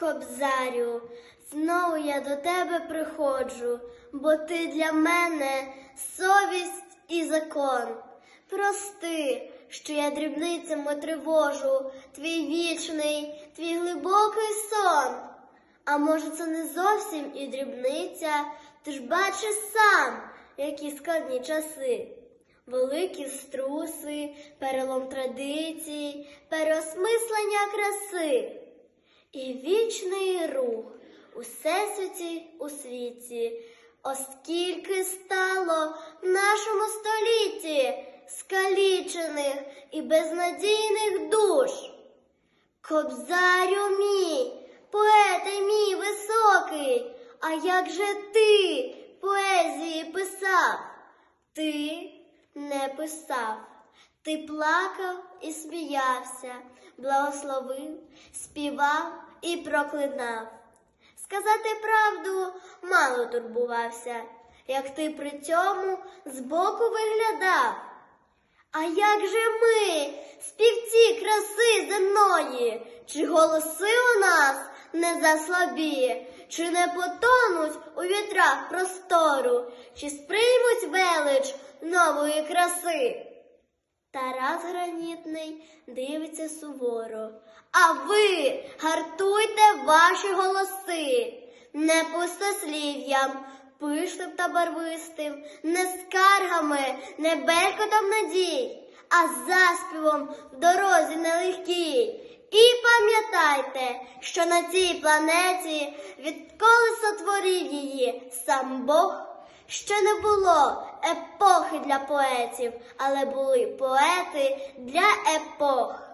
Кобзарю, знову я до тебе приходжу, бо ти для мене совість і закон. Прости, що я дрібницями тривожу твій вічний, твій глибокий сон. А може, це не зовсім і дрібниця, ти ж бачиш сам, які складні часи. Великі струси, перелом традицій, переосмислення краси і вічний рух у всесвіті у світі, оскільки стало в нашому столітті скалічених і безнадійних душ. Кобзарю мій, поете мій високий, а як же ти поезії писав? Ти не писав, ти плакав і сміявся, благословив, співав і проклинав. Сказати правду мало турбувався, як ти при цьому збоку виглядав. А як же ми, співці краси земної, чи голоси у нас не заслабі, чи не потонуть у вітрах простору, чи сприймуть велич нової краси? Тарас гранітний дивиться суворо. А ви гартуйте ваші голоси, не пустослів'ям, пишним та барвистим, не скаргами, не белькотом надій, а заспівом в дорозі нелегкій. І пам'ятайте, що на цій планеті, відколи сотворив її сам Бог, ще не було епохи для поетів, але були поети для епох.